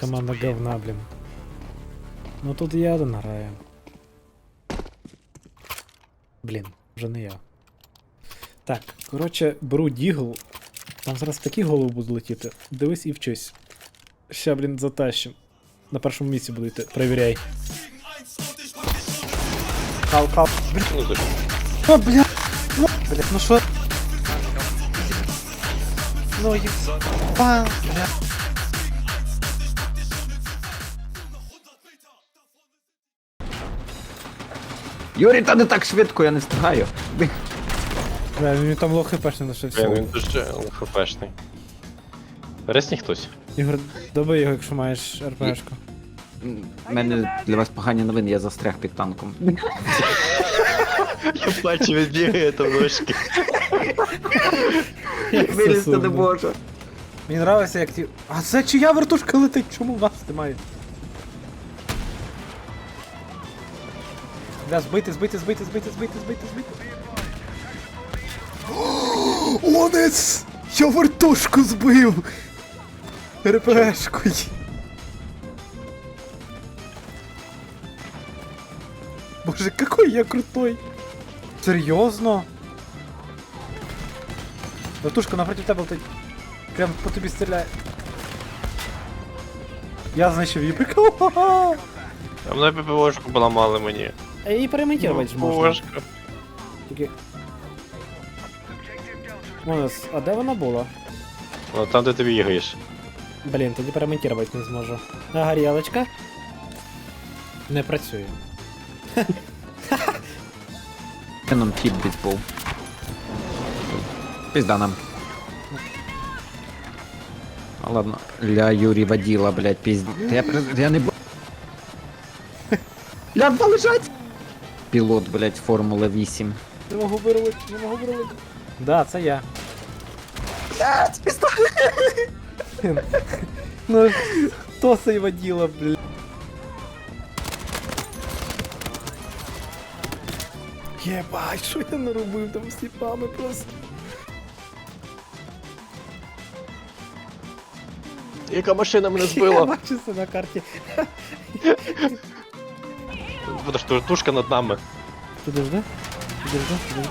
команда говна, блін. Ну тут я один граю. Блін, вже не я. Так, коротше, беру дігл. Там зараз такі голови будуть летіти. Дивись і вчись. Ща, блін, затащим. На першому місці буду йти. Перевіряй. Кал, кал. Ну, бля. Ну, бля, ну що? Ну, є... Бля. Юрій, та не так швидко, я не встигаю. Бля, він там лох хпшний лишився. Блін, він дуже ЛФПшний. Ресні хтось. Ігор, добий його, якщо маєш РПшку. У мене для вас погані новини, я застряг під танком. Я бачу, він бігає там ножки. Вилізти не можу. Мені нравиться, як ті. А це чия вертушка летить? Чому вас немає? Бля, збити, збити, збити, збити, збити, збити, збити. Онець! Я вертушку збив! РПшкою. Боже, какой я крутой! Серйозно? Вертушка напротив тебе летить. Прям по тобі стріляє. Я знайшов її прикол. Ха-ха! А мене ППОшку поламали мені. Її перемонтувати ж можна. ППОшка. Тільки... Монес, а де вона була? Ну там, де ти бігаєш. Блін, тоді перемонтувати не зможу. А горілочка? Не працює. Нам тіп відбув. Пізда нам. А ладно. Ля Юрій воділа, блядь, пізд... Я, я не. Ля, два лежать! Пілот, блядь, Формула 8. Не можу вирвати, не можу вирвати. Да, це я. Блядь, пізда! Ну, хто цей воділа, блін? Єбать, що я наробив там з тіпами просто. Яка машина мене збила? Я бачу це на карті. Буде ж тушка над нами. Підожди. Підожди, підожди.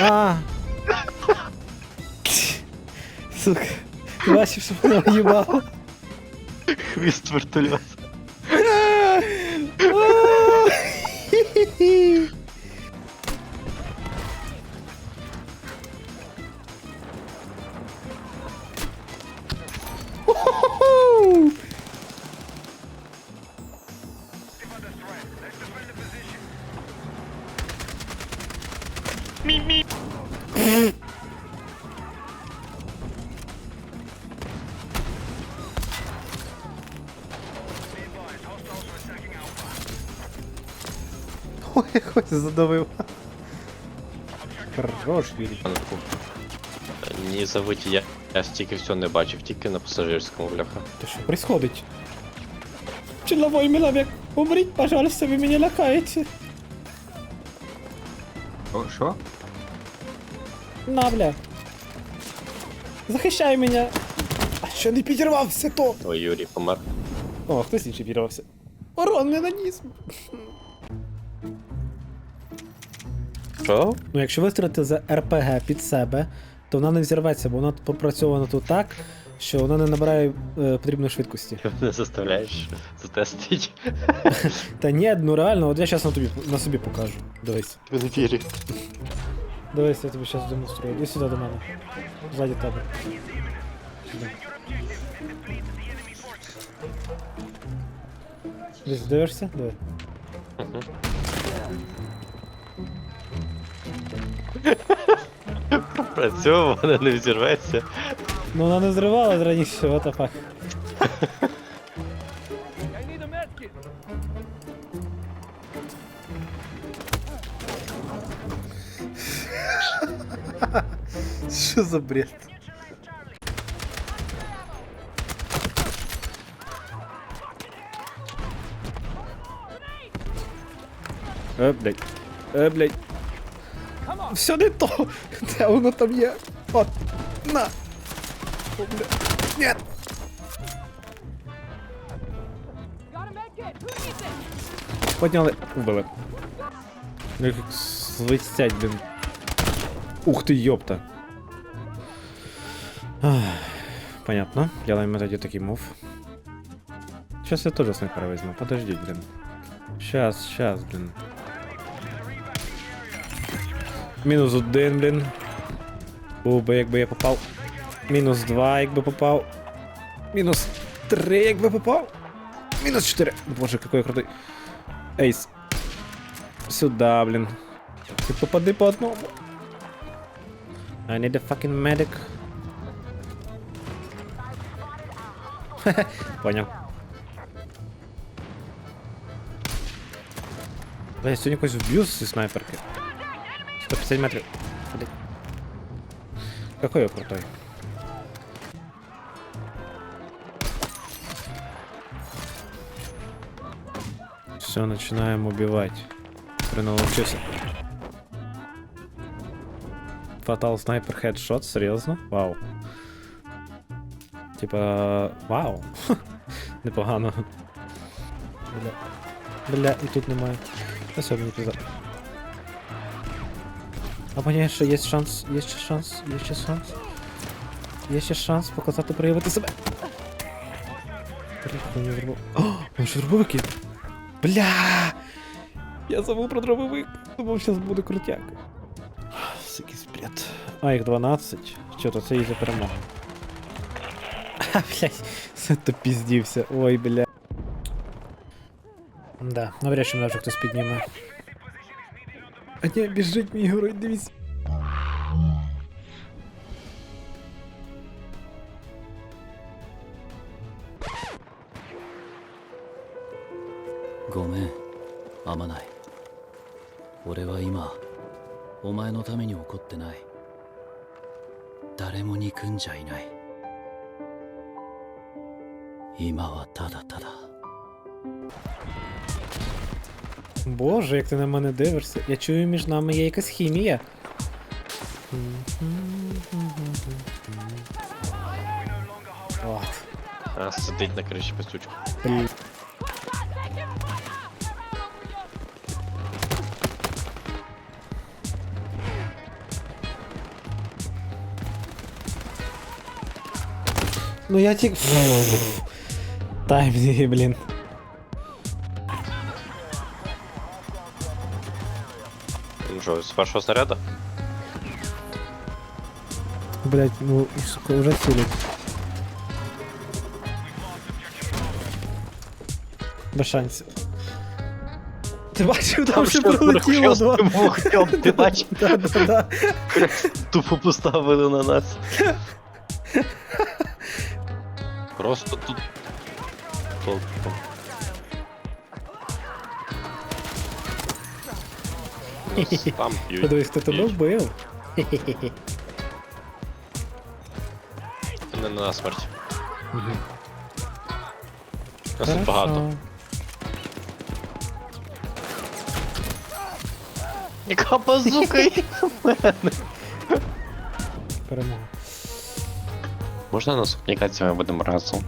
А. Сука. Ти бачив, що вона в'їбала? Хвіст вертольот. Ой, якось задавив. Хорош, Юрій. Не забудь, я, я стільки всього не бачив, тільки на пасажирському бляха. Та що происходить? Чоловой миловек, умріть, пожалуйста, ви мене лякаєте. О, що? На, бля. Захищай мене. А що не підірвався то? Ой, Юрій помер. О, хтось інший підірвався. Урон не наніс. Що? Ну, якщо вистрілити за РПГ під себе, то вона не взірветься, бо вона попрацьована тут так, що вона не набирає е, потрібної швидкості. Ти мене заставляєш затестити. Та ні, ну реально, от я зараз на тобі на собі покажу. Дивись. Не вірю. Дивись, я тобі зараз демонструю. Іди сюди до мене. Ззаді тебе. Сюди. Дивишся? Диви. Працює, вона не взірветься. Ну вона не зривалась раніше, what the fuck. Що за бред? Е, блядь. Е, блядь. Все не то. Де воно там є? От. На. О, бля. Нет! Подняли. Вбили. Ну, Як свистять, блін. Ух ты, ёпта. Ах, Понятно. Делаем тоді такий мув. Сейчас я тоже снайпера возьму. Подождите, блин. Сейчас, сейчас, блин. Мінус один, блін. Був би, якби я попав. Мінус два, якби попав. Мінус три, якби попав. Мінус чотири. Боже, какой я крутий. Ейс. Сюда, блін. Ти попади по одному. I need a fucking medic. Поняв. Бля, я сьогодні якось вб'ю зі снайперки. 150 метрів. Какой я крутой. Все, начинаем убивать. Хрен научился. Фатал снайпер хедшот, серйозно? Вау. Типа. Вау. Непогано. Бля. Бля, і тут. Та все, пізда. А мені ще є шанс, є ще шанс, є ще шанс. Є ще шанс показати проявити себе. Хуйню зробив. О, він ще дробовик є. Бля! Я забув про дробовик. Думав, зараз буде крутяк. Якийсь бред. А, їх 12. Що то це і за перемогу. А, блядь, це то піздівся. Ой, бля. Да, навряд чи мене вже хтось підніме. А ні, біжить мій герой, дивись.「ごめんあまない俺は今お前のために怒ってない誰も憎んじゃいない今はただただ Боже, як ти на мене дивишся. Я чую, між нами є якась хімія. От. А, сидить на криші. Блін. Ну я тільки... Таймінги, блін. Ну що, з першого снаряда? Блять, ну, сука, уже цілить. Без шансів. Ти бачив, там ще прилетіло два. вогнем, ти бачив? Да, да, да. Тупо поставили на нас. Просто тут. Толком. Там п'ють. Подивись, хто тебе п'ють. вбив. Не на смерть. Нас тут багато. Яка базука є? Перемога. Можна на комунікації ми будемо разом?